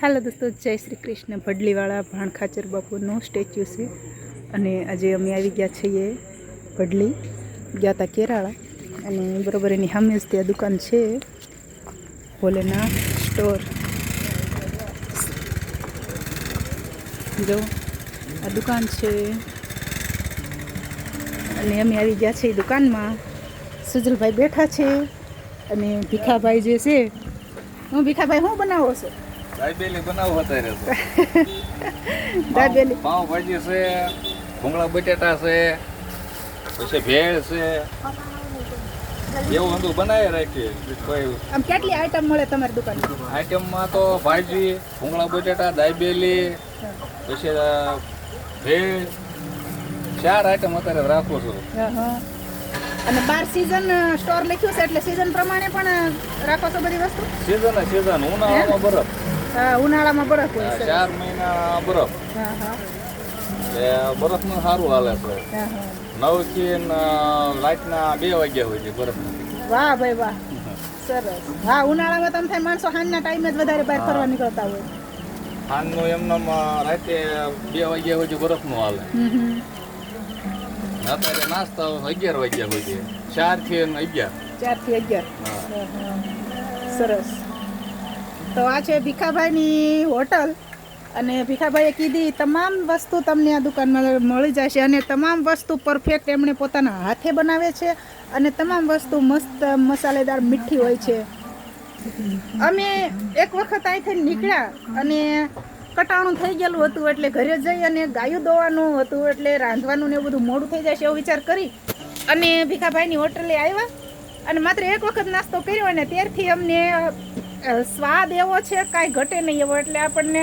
હાલો દોસ્તો, જય શ્રી કૃષ્ણ. ભડલીવાળા ભાણખાચર બાપુનું સ્ટેચ્યુ છે અને આજે અમે આવી ગયા છીએ ભડલી, ગયા હતા કેરાળા અને બરોબર એની સામે જ ત્યાં દુકાન છે ભોલેના સ્ટોર. જો, આ દુકાન છે. અને અમે આવી ગયા છીએ દુકાનમાં. સુજલભાઈ બેઠા છે અને ભીખાભાઈ જે છે, હું ભીખાભાઈ શું બનાવો છો? દાબેલી બનાવો અત્યારે દાબેલી. ભાજી છે ભૂંગળા બટેટા છે પછી ભેળ છે. એવું બધું બનાવી રાખીએ. આમ કેટલી આઈટમ મળે તમારી દુકાનમાં આઈટમમાં તો ભાજી ભૂંગળા બટેટા દાબેલી પછી ભેળ. ચાર આઈટમ અત્યારે રાખું છું. અને બાર સિઝન સ્ટોર લખ્યું છે એટલે સિઝન પ્રમાણે પણ રાખો છો બધી વસ્તુ? સિઝન સિઝન ઉનાળામાં બરફ હા, ઉનાળામાં બરફ હોય છે. ચાર મહિના બરફ. હા હા. એ બરફનું સારું હાલે છે. નવથી લાઈટના બે વાગ્યા હોય છે બરફ વાહ ભાઈ વાહ. સરસ. હા ઉનાળામાં તમે થાય માણસો સાંજના ટાઈમે જ વધારે બહાર ફરવા નીકળતા હોય. ખાનનું એમનેમ રાતે બે વાગ્યા હોય છે બરફનું હાલે. અત્યારે નાસ્તો અગિયાર વાગ્યા હોય છે. ચારથી અગિયાર. ચારથી અગિયાર સરસ. તો આ છે ભીખાભાઈની હોટલ. અને ભીખાભાઈએ કીધી, તમામ વસ્તુ તમને આ દુકાનમાં મળી જશે. અને તમામ વસ્તુ પરફેક્ટ એમણે પોતાના હાથે બનાવે છે અને તમામ વસ્તુ મસ્ત મસાલેદાર મીઠી હોય છે. અમે એક વખત અહીંથી નીકળ્યા અને કટાણું થઈ ગયેલું હતું એટલે ઘરે જઈ અને ગાયું દોવાનું હતું એટલે રાંધવાનું ને એવું બધું મોડું થઈ જશે એવો વિચાર કરી અને ભીખાભાઈની હોટલે આવ્યા. અને માત્ર એક વખત નાસ્તો કર્યો અને ત્યારથી અમને સ્વાદ એવો છે કાંઈ ઘટે નહીં એવો એટલે આપણને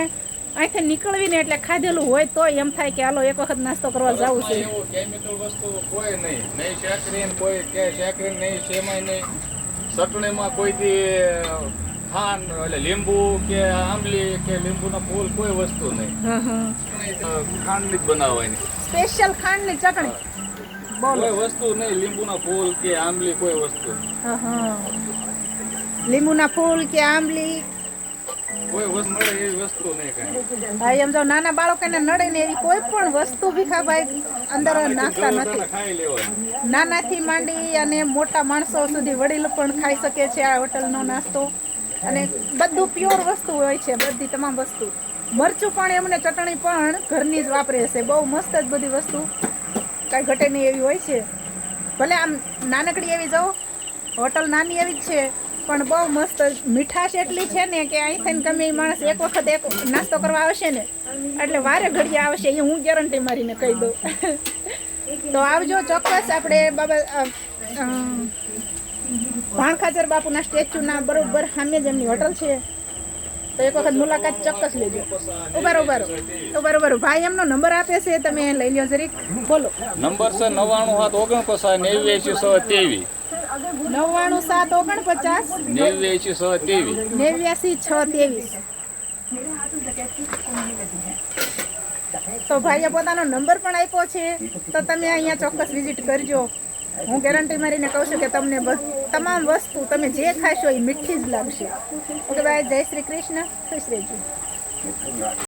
અહીંથી નીકળવીને એટલે ખાધેલું હોય તો એમ થાય કે હાલો એક વખત નાસ્તો કરવા જવું છે. એવું કેમિકલ વસ્તુ કોઈ નહીં. નહીં શેકરીન કોઈ કે શેકરીન નહીં સેમાય નહીં. ચટણીમાં કોઈ દી ખાંડ એટલે લીંબુ કે આંબલી કે લીંબુના ફૂલ કોઈ વસ્તુ નહીં. ખાંડની જ બનાવવાની. સ્પેશિયલ ખાંડની ચટણી. કોઈ વસ્તુ નહીં લીંબુના ફૂલ કે આંબલી કોઈ વસ્તુ. લીંબુના ફૂલ કે આંબલી. ભાઈ એમ જો નાના બાળકોને નડે ને એવી કોઈ પણ વસ્તુ ભીખાભાઈ અંદર નાખતા નથી. નાનાથી માંડી અને મોટા માણસો સુધી વડીલ પણ ખાઈ શકે છે આ હોટલનો નાસ્તો. અને બધું પ્યોર વસ્તુ હોય છે બધી તમામ વસ્તુ. મરચું પણ એમને ચટણી પણ ઘરની જ વાપરે છે બહુ મસ્ત જ બધી વસ્તુ. કાંઈ ઘટે નહીં એવી હોય છે. ભલે આમ નાનકડી એવી જાઓ હોટલ નાની એવી જ છે પણ બહુ મસ્ત મીઠાશ એટલી છે ને કે અહીંથી ગમે એ માણસ એક વખત એક નાસ્તો કરવા આવશે ને, એટલે વારે ઘડીએ આવશે, એ હું ગેરંટી મારીને કહી દઉં. તો આવજો ચોક્કસ આપણે બાબા ભાણખાચર બાપુના સ્ટેચ્યુના બરોબર સામે જ એમની હોટલ છે. તો એક વખત મુલાકાત ચોક્કસ લેજો. ઉભારો ઉભારો ઉભારો ઉભારો ભાઈ એમનો નંબર આપે છે, તમે લઈ લ્યો જરીક. બોલો. નંબર છે નવ્વાણું સાત ઓગણપચાસ નેવ્યાસી સો ત્રેવીસ. નવ્વાણું સાત ઓગણપચાસ. નેવ્યાસી સો ત્રેવીસ. નેવ્યાસી છ ત્રેવીસ. તો ભાઈએ પોતાનો નંબર પણ આપ્યો છે. તો તમે અહીંયા ચોક્કસ વિઝિટ કરજો. હું ગેરંટી મારીને કહું છું કે તમને તમામ વસ્તુ તમે જે ખાશો એ મીઠી જ લાગશે. ઓકે ભાઈ જય શ્રી કૃષ્ણ. ખુશ રહેજો.